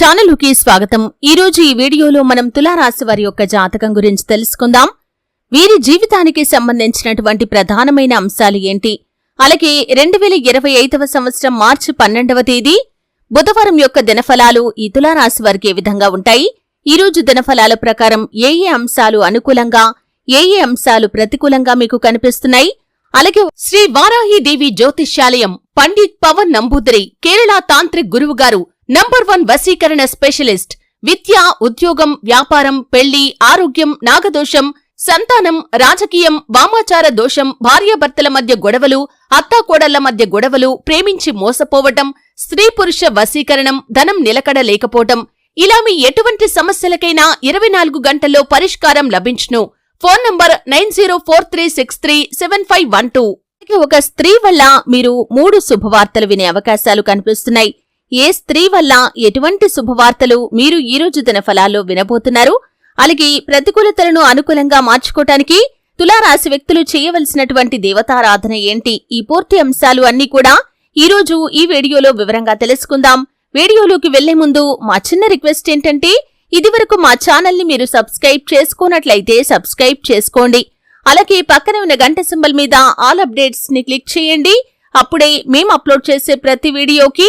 ఛానలుకి స్వాగతం. ఈ రోజు ఈ వీడియోలో మనం తులారాశి వారి యొక్క జాతకం గురించి తెలుసుకుందాం. వీరి జీవితానికి సంబంధించినటువంటి ప్రధానమైన అంశాలు ఏంటి? అలాగే రెండు వేల ఇరవై ఐదవ సంవత్సరం మార్చి పన్నెండవ తేదీ బుధవారం యొక్క దినఫలాలు ఈ తులారాశి వారికి ఏ విధంగా ఉంటాయి? ఈ రోజు దినఫలాల ప్రకారం ఏ ఏ అంశాలు అనుకూలంగా ఏ ఏ అంశాలు ప్రతికూలంగా మీకు కనిపిస్తున్నాయి? అలాగే శ్రీ వారాహి దేవి జ్యోతిష్యాలయం పండిత్ పవన్ నంబూదరి కేరళ తాంత్రిక్ గురువుగారు నంబర్ వన్ వశీకరణ స్పెషలిస్ట్ విద్య ఉద్యోగం వ్యాపారం పెళ్ళి ఆరోగ్యం నాగదోషం సంతానం రాజకీయం వామాచార దోషం భార్యాభర్తల మధ్య గొడవలు అత్తాకోడళ్ళ మధ్య గొడవలు ప్రేమించి మోసపోవటం స్త్రీ పురుష వశీకరణం ధనం నిలకడ లేకపోవటం. ఇలా మీ ఎటువంటి సమస్యలకైనా ఇరవై నాలుగు గంటల్లో పరిష్కారం లభించును. Phone number nine zero four three six three seven five one two. ఒక స్త్రీ వల్ల మీరు మూడు శుభవార్తలు వినే అవకాశాలు కనిపిస్తున్నాయి. ఏ స్త్రీ వల్ల ఎటువంటి శుభవార్తలు మీరు ఈ రోజు దిన ఫలాల్లో వినబోతున్నారు? అలాగే ప్రతికూలతలను అనుకూలంగా మార్చుకోవటానికి తులారాశి వ్యక్తులు చేయవలసినటువంటి దేవతారాధన ఏంటి? ఈ పూర్తి అంశాలు అన్నీ కూడా ఈ రోజు ఈ వీడియోలో వివరంగా తెలుసుకుందాం. వీడియోలోకి వెళ్ళే ముందు మా చిన్న రిక్వెస్ట్ ఏంటంటే ఇదివరకు మా ఛానల్ని మీరు సబ్స్క్రైబ్ చేసుకోనట్లయితే సబ్స్క్రైబ్ చేసుకోండి. అలాగే పక్కన ఉన్న గంట సింబల్ మీద ఆల్ అప్డేట్స్ని క్లిక్ చేయండి. అప్పుడే మేము అప్లోడ్ చేసే ప్రతి వీడియోకి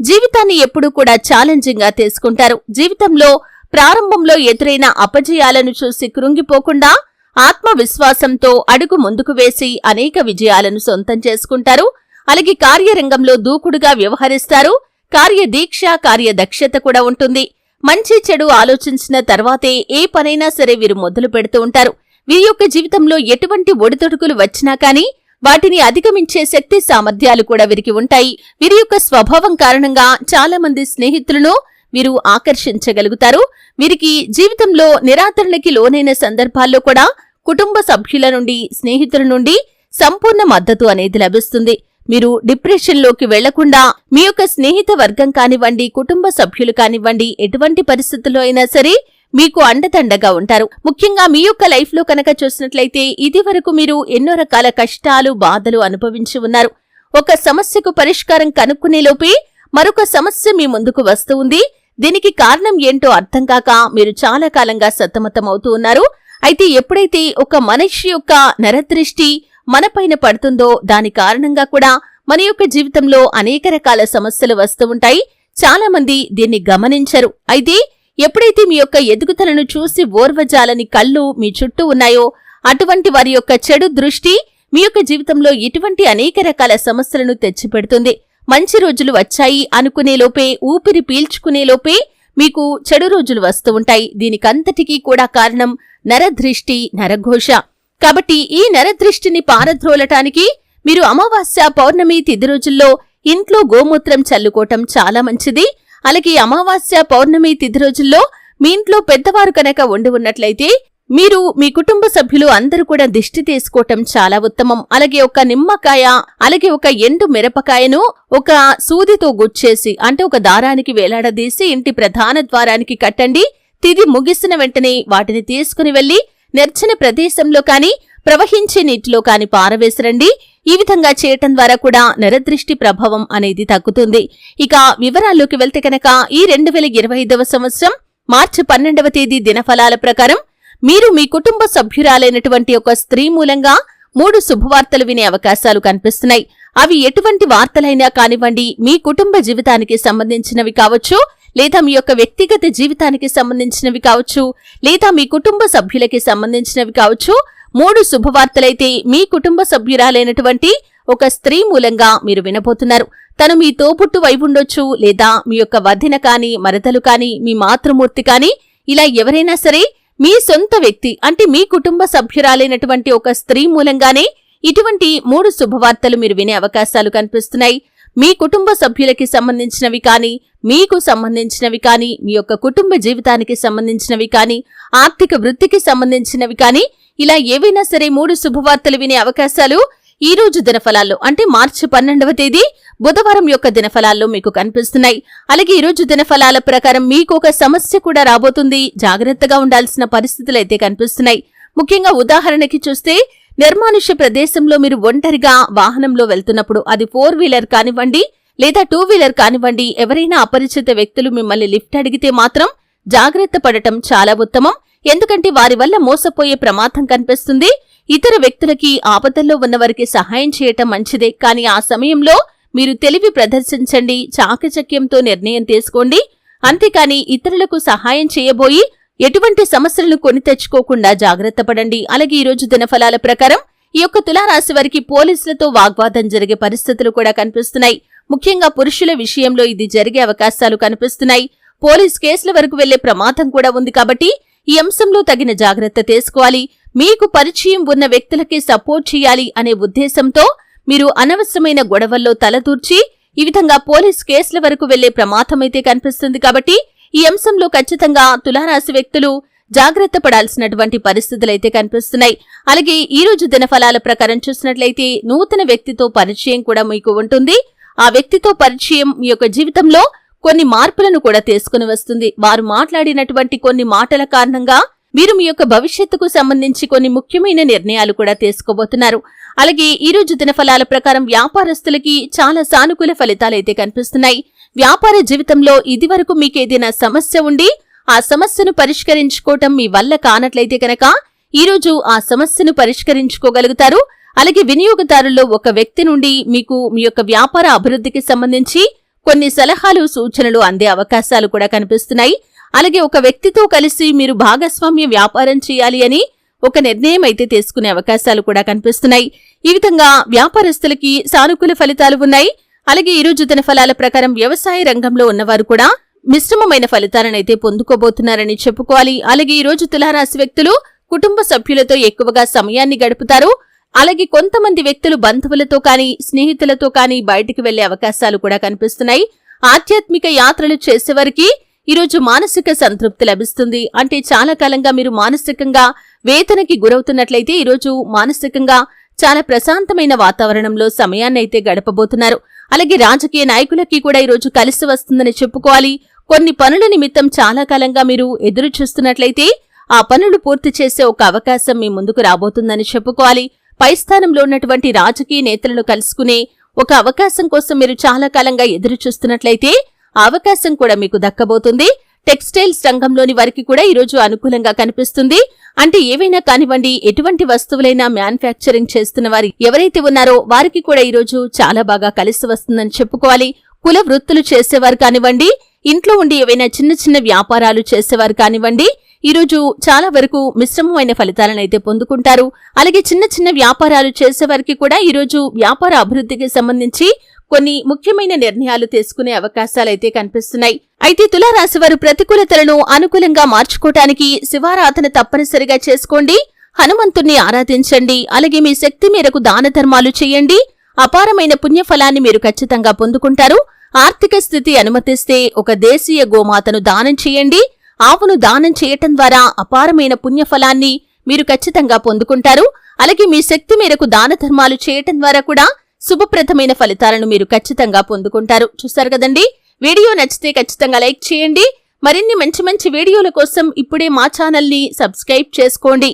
జీవితాన్ని ఎప్పుడూ కూడా ఛాలెంజింగ్గా తీసుకుంటారు. జీవితంలో ప్రారంభంలో ఎదురైన అపజయాలను చూసి కృంగిపోకుండా ఆత్మవిశ్వాసంతో అడుగు ముందుకు వేసి అనేక విజయాలను సొంతం చేసుకుంటారు. అలాగే కార్యరంగంలో దూకుడుగా వ్యవహరిస్తారు. కార్యదీక్ష కార్యదక్షత కూడా ఉంటుంది. మంచి చెడు ఆలోచించిన తర్వాతే ఏ పనైనా సరే వీరు మొదలు పెడుతూ ఉంటారు. వీరి యొక్క జీవితంలో ఎటువంటి ఒడిదొడుకులు వచ్చినా కానీ వాటిని అధిగమించే శక్తి సామర్థ్యాలు కూడా వీరికి ఉంటాయి. వీరి యొక్క స్వభావం కారణంగా చాలా మంది స్నేహితులను వీరు ఆకర్షించగలుగుతారు. వీరికి జీవితంలో నిరాదరణకి లోనైన సందర్భాల్లో కూడా కుటుంబ సభ్యుల నుండి స్నేహితుల నుండి సంపూర్ణ మద్దతు అనేది లభిస్తుంది. మీరు డిప్రెషన్లోకి వెళ్ళకుండా మీ యొక్క స్నేహిత వర్గం కానివ్వండి కుటుంబ సభ్యులు కానివ్వండి ఎటువంటి పరిస్థితుల్లో అయినా సరే మీకు అండదండగా ఉంటారు. ముఖ్యంగా మీ యొక్క లైఫ్లో కనుక చూసినట్లయితే ఇది వరకు మీరు ఎన్నో రకాల కష్టాలు బాధలు అనుభవించి ఉన్నారు. ఒక సమస్యకు పరిష్కారం కనుక్కునే లోపే మరొక సమస్య మీ ముందుకు వస్తూ ఉంది. దీనికి కారణం ఏంటో అర్థం కాక మీరు చాలా కాలంగా సతమతమవుతూ ఉన్నారు. అయితే ఎప్పుడైతే ఒక మనిషి యొక్క నరదృష్టి మనపైన పడుతుందో దాని కారణంగా కూడా మన యొక్క జీవితంలో అనేక రకాల సమస్యలు వస్తూ ఉంటాయి. చాలా మంది దీన్ని గమనించరు. అయితే ఎప్పుడైతే మీ యొక్క ఎదుగుదలను చూసి ఓర్వజాలని కళ్ళు మీ చుట్టూ ఉన్నాయో అటువంటి వారి యొక్క చెడు దృష్టి మీ యొక్క జీవితంలో ఇటువంటి అనేక రకాల సమస్యలను తెచ్చిపెడుతుంది. మంచి రోజులు వచ్చాయి అనుకునేలోపే ఊపిరి పీల్చుకునేలోపే మీకు చెడు రోజులు వస్తూ ఉంటాయి. దీనికంతటికీ కూడా కారణం నరదృష్టి నరఘోష. కాబట్టి ఈ నరదృష్టిని పారద్రోలటానికి మీరు అమావాస్య పౌర్ణమి తిది రోజుల్లో ఇంట్లో గోమూత్రం చల్లుకోవటం చాలా మంచిది. అలాగే అమావాస్య పౌర్ణమి తిథి రోజుల్లో మీ ఇంట్లో పెద్దవారు కనుక ఉండి ఉన్నట్లయితే మీరు మీ కుటుంబ సభ్యులు అందరూ కూడా దిష్టి తీసుకోవటం చాలా ఉత్తమం. అలాగే ఒక నిమ్మకాయ అలాగే ఒక ఎండు మిరపకాయను ఒక సూదితో గుచ్చేసి అంటే ఒక దారానికి వేలాడదీసి ఇంటి ప్రధాన ద్వారానికి కట్టండి. తిది ముగిసిన వెంటనే వాటిని తీసుకుని వెళ్ళి నిర్చన ప్రదేశంలో కాని ప్రవహించే నీటిలో కాని పారవేసిరండి. ఈ విధంగా చేయటం ద్వారా కూడా నరదృష్టి ప్రభావం అనేది తగ్గుతుంది. ఇక వివరాల్లోకి వెళ్తే కనుక ఈ రెండు వేల ఇరవై ఐదవ సంవత్సరం మార్చి పన్నెండవ తేదీ దినఫలాల ప్రకారం మీరు మీ కుటుంబ సభ్యురాలైనటువంటి ఒక స్త్రీ మూలంగా మూడు శుభవార్తలు వినే అవకాశాలు కనిపిస్తున్నాయి. అవి ఎటువంటి వార్తలైనా కానివ్వండి మీ కుటుంబ జీవితానికి సంబంధించినవి కావచ్చు లేదా మీ యొక్క వ్యక్తిగత జీవితానికి సంబంధించినవి కావచ్చు లేదా మీ కుటుంబ సభ్యులకి సంబంధించినవి కావచ్చు మూడు శుభవార్తలైతే మీ కుటుంబ సభ్యురాలైనటువంటి ఒక స్త్రీ మూలంగా మీరు వినబోతున్నారు. తను మీ తోబుట్టు ఉండొచ్చు లేదా మీ యొక్క వదిన కాని మరదలు కాని మీ మాతృమూర్తి కాని ఇలా ఎవరైనా సరే మీ సొంత వ్యక్తి అంటే మీ కుటుంబ సభ్యురాలైనటువంటి ఒక స్త్రీ మూలంగానే ఇటువంటి మూడు శుభవార్తలు మీరు వినే అవకాశాలు కనిపిస్తున్నాయి. మీ కుటుంబ సభ్యులకి సంబంధించినవి కానీ మీకు సంబంధించినవి కానీ మీ యొక్క కుటుంబ జీవితానికి సంబంధించినవి కానీ ఆర్థిక వృత్తికి సంబంధించినవి కానీ ఇలా ఏవైనా సరే మూడు శుభవార్తలు వినే అవకాశాలు ఈ రోజు దినఫలాల్లో అంటే మార్చి పన్నెండవ తేదీ బుధవారం యొక్క దినఫలాల్లో మీకు కనిపిస్తున్నాయి. అలాగే ఈ రోజు దినఫలాల ప్రకారం మీకు ఒక సమస్య కూడా రాబోతుంది. జాగ్రత్తగా ఉండాల్సిన పరిస్థితులు అయితే కనిపిస్తున్నాయి. ముఖ్యంగా ఉదాహరణకి చూస్తే నిర్మానుష్య ప్రదేశంలో మీరు ఒంటరిగా వాహనంలో వెళ్తున్నప్పుడు అది ఫోర్ వీలర్ కానివ్వండి లేదా టూ వీలర్ కానివ్వండి ఎవరైనా అపరిచిత వ్యక్తులు మిమ్మల్ని లిఫ్ట్ అడిగితే మాత్రం జాగ్రత్త పడటం చాలా ఉత్తమం. ఎందుకంటే వారి వల్ల మోసపోయే ప్రమాదం కనిపిస్తుంది. ఇతర వ్యక్తులకి ఆపదల్లో ఉన్నవారికి సహాయం చేయటం మంచిదే. కానీ ఆ సమయంలో మీరు తెలివి ప్రదర్శించండి చాకచక్యంతో నిర్ణయం తీసుకోండి. అంతేకాని ఇతరులకు సహాయం చేయబోయి ఎటువంటి సమస్యలను కొని తెచ్చుకోకుండా జాగ్రత్త పడండి. అలాగే ఈరోజు దినఫలాల ప్రకారం ఈ యొక్క తులారాశి వారికి పోలీసులతో వాగ్వాదం జరిగే పరిస్థితులు కూడా కనిపిస్తున్నాయి. ముఖ్యంగా పురుషుల విషయంలో ఇది జరిగే అవకాశాలు కనిపిస్తున్నాయి. పోలీస్ కేసుల వరకు వెళ్ళే ప్రమాదం కూడా ఉంది కాబట్టి ఈ అంశంలో తగిన జాగ్రత్త తీసుకోవాలి. మీకు పరిచయం ఉన్న వ్యక్తులకి సపోర్ట్ చేయాలి అనే ఉద్దేశంతో మీరు అనవసరమైన గొడవల్లో తలదూర్చి ఈ విధంగా పోలీస్ కేసుల వరకు వెళ్ళే ప్రమాదమైతే కనిపిస్తుంది కాబట్టి ఈ అంశంలో ఖచ్చితంగా తులారాశి వ్యక్తులు జాగ్రత్త పడాల్సినటువంటి పరిస్థితులైతే కనిపిస్తున్నాయి. అలాగే ఈ రోజు దినఫలాల ప్రకారం చూసినట్లయితే నూతన వ్యక్తితో పరిచయం కూడా మీకు ఉంటుంది. ఆ వ్యక్తితో పరిచయం మీ యొక్క జీవితంలో కొన్ని మార్పులను కూడా తీసుకుని వస్తుంది. వారు మాట్లాడినటువంటి కొన్ని మాటల కారణంగా మీరు మీ యొక్క భవిష్యత్తుకు సంబంధించి కొన్ని ముఖ్యమైన నిర్ణయాలు కూడా తీసుకోబోతున్నారు. అలాగే ఈ రోజు దినఫలాల ప్రకారం వ్యాపారస్తులకి చాలా సానుకూల ఫలితాలైతే కనిపిస్తున్నాయి. వ్యాపార జీవితంలో ఇదివరకు మీకేదైనా సమస్య ఉండి ఆ సమస్యను పరిష్కరించుకోవటం మీ వల్ల కానట్లయితే కనుక ఈరోజు ఆ సమస్యను పరిష్కరించుకోగలుగుతారు. అలాగే వినియోగదారుల్లో ఒక వ్యక్తి నుండి మీకు మీ యొక్క వ్యాపార అభివృద్ధికి సంబంధించి కొన్ని సలహాలు సూచనలు అందే అవకాశాలు కూడా కనిపిస్తున్నాయి. అలాగే ఒక వ్యక్తితో కలిసి మీరు భాగస్వామ్య వ్యాపారం చేయాలి అని ఒక నిర్ణయం అయితే తీసుకునే అవకాశాలు కూడా కనిపిస్తున్నాయి. ఈ విధంగా వ్యాపారస్తులకి సానుకూల ఫలితాలు ఉన్నాయి. అలాగే ఈ రోజు దిన ఫలాల ప్రకారం వ్యవసాయ రంగంలో ఉన్నవారు కూడా మిశ్రమమైన ఫలితాలనైతే పొందుకోబోతున్నారని చెప్పుకోవాలి. అలాగే ఈ రోజు తులారాశి వ్యక్తులు కుటుంబ సభ్యులతో ఎక్కువగా సమయాన్ని గడుపుతారు. అలాగే కొంతమంది వ్యక్తులు బంధువులతో కానీ స్నేహితులతో కానీ బయటికి వెళ్ళే అవకాశాలు కూడా కనిపిస్తున్నాయి. ఆధ్యాత్మిక యాత్రలు చేసేవారికి ఈరోజు మానసిక సంతృప్తి లభిస్తుంది. అంటే చాలా కాలంగా మీరు మానసికంగా వేతనకి గురవుతున్నట్లయితే ఈరోజు మానసికంగా చాలా ప్రశాంతమైన వాతావరణంలో సమయాన్ని అయితే గడపబోతున్నారు. అలాగే రాజకీయ నాయకులకి కూడా ఈరోజు కలిసి వస్తుందని చెప్పుకోవాలి. కొన్ని పనుల నిమిత్తం చాలా కాలంగా మీరు ఎదురు చూస్తున్నట్లయితే ఆ పనులు పూర్తి చేసే ఒక అవకాశం మీ ముందుకు రాబోతుందని చెప్పుకోవాలి. పై స్థానంలో ఉన్నటువంటి రాజకీయ నేతలను కలుసుకునే ఒక అవకాశం కోసం మీరు చాలా కాలంగా ఎదురు చూస్తున్నట్లయితే ఆ అవకాశం కూడా మీకు దక్కబోతుంది. టెక్స్టైల్స్ రంగంలోని వారికి కూడా ఈరోజు అనుకూలంగా కనిపిస్తుంది. అంటే ఏవైనా కానివ్వండి ఎటువంటి వస్తువులైనా మ్యానుఫ్యాక్చరింగ్ చేస్తున్న వారి ఎవరైతే ఉన్నారో వారికి కూడా ఈరోజు చాలా బాగా కలిసి వస్తుందని చెప్పుకోవాలి. కుల వృత్తులు చేసేవారు కానివ్వండి ఇంట్లో ఉండి ఏవైనా చిన్న చిన్న వ్యాపారాలు చేసేవారు కానివ్వండి ఈరోజు చాలా వరకు మిశ్రమమైన ఫలితాలను అయితే పొందుకుంటారు. అలాగే చిన్న చిన్న వ్యాపారాలు చేసేవారికి కూడా ఈరోజు వ్యాపార అభివృద్ధికి సంబంధించి కొన్ని ముఖ్యమైన నిర్ణయాలు తీసుకునే అవకాశాలైతే కనిపిస్తున్నాయి. అయితే తులారాశి వారు ప్రతికూలతలను అనుకూలంగా మార్చుకోవటానికి శివారాధన తప్పనిసరిగా చేసుకోండి. హనుమంతుణ్ణి ఆరాధించండి. అలాగే మీ శక్తి మేరకు దాన ధర్మాలు చేయండి. అపారమైన పుణ్యఫలాన్ని మీరు ఖచ్చితంగా పొందుకుంటారు. ఆర్థిక స్థితి అనుమతిస్తే ఒక దేశీయ గోమాతను దానం చేయండి. ఆవును దానం చేయటం ద్వారా అపారమైన పుణ్యఫలాన్ని మీరు ఖచ్చితంగా పొందుకుంటారు. అలాగే మీ శక్తి మేరకు దాన ధర్మాలు చేయటం ద్వారా కూడా శుభప్రదమైన ఫలితాలను మీరు ఖచ్చితంగా పొందుకుంటారు. చూస్తారు కదండి? వీడియో నచ్చితే ఖచ్చితంగా లైక్ చేయండి. మరిన్ని మంచి మంచి వీడియోల కోసం ఇప్పుడే మా ఛానల్ని సబ్స్క్రైబ్ చేసుకోండి.